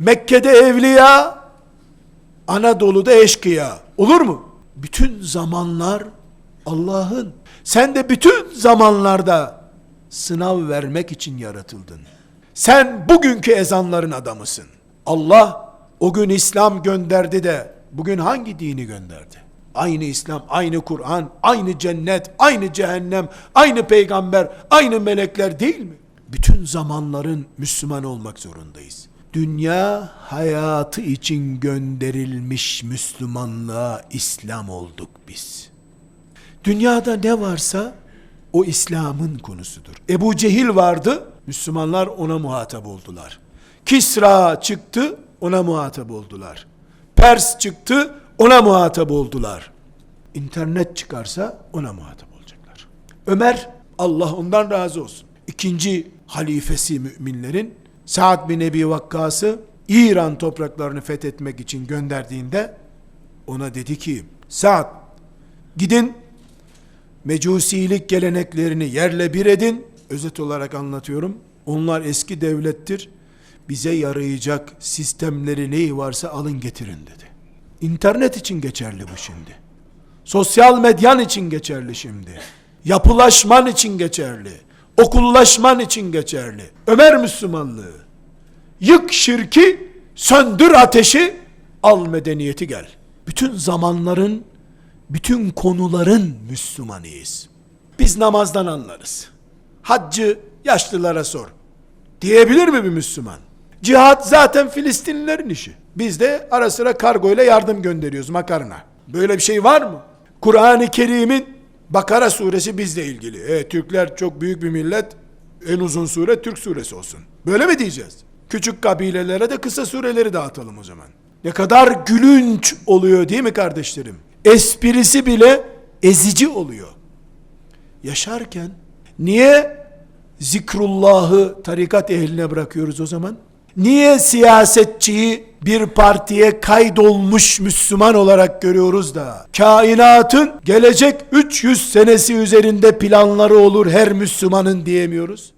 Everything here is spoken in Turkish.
Mekke'de evliya, Anadolu'da eşkıya. Olur mu? Bütün zamanlar Allah'ın. Sen de bütün zamanlarda sınav vermek için yaratıldın. Sen bugünkü ezanların adamısın. Allah o gün İslam gönderdi de bugün hangi dini gönderdi? Aynı İslam, aynı Kur'an, aynı cennet, aynı cehennem, aynı peygamber, aynı melekler değil mi? Bütün zamanların Müslüman olmak zorundayız. Dünya hayatı için gönderilmiş Müslümanlığa İslam olduk biz. Dünyada ne varsa o İslam'ın konusudur. Ebu Cehil vardı, Müslümanlar ona muhatap oldular. Kisra çıktı, ona muhatap oldular. Pers çıktı, ona muhatap oldular. İnternet çıkarsa ona muhatap olacaklar. Ömer, Allah ondan razı olsun. İkinci halifesi müminlerin Sa'd bin Ebi Vakkas'ı İran topraklarını fethetmek için gönderdiğinde ona dedi ki Sa'd gidin mecusilik geleneklerini yerle bir edin. Özet olarak anlatıyorum. Onlar eski devlettir. Bize yarayacak sistemleri neyi varsa alın getirin dedi. İnternet için geçerli bu şimdi. Sosyal medyan için geçerli şimdi. Yapılaşman için geçerli. Okullaşman için geçerli. Ömer Müslümanlığı. Yık şirki, söndür ateşi, al medeniyeti gel. Bütün zamanların bütün konuların Müslümanıyız. Biz namazdan anlarız. Haccı yaşlılara sor. Diyebilir mi bir Müslüman? Cihat zaten Filistinlilerin işi. Biz de ara sıra kargo ile yardım gönderiyoruz makarna. Böyle bir şey var mı? Kur'an-ı Kerim'in Bakara suresi bizle ilgili. E, Türkler çok büyük bir millet. En uzun sure Türk suresi olsun. Böyle mi diyeceğiz? Küçük kabilelere de kısa sureleri dağıtalım o zaman. Ne kadar gülünç oluyor değil mi kardeşlerim? Esprisi bile ezici oluyor. Yaşarken niye zikrullahı tarikat ehline bırakıyoruz o zaman? Niye siyasetçiyi bir partiye kaydolmuş Müslüman olarak görüyoruz da kainatın gelecek 300 senesi üzerinde planları olur her Müslümanın diyemiyoruz?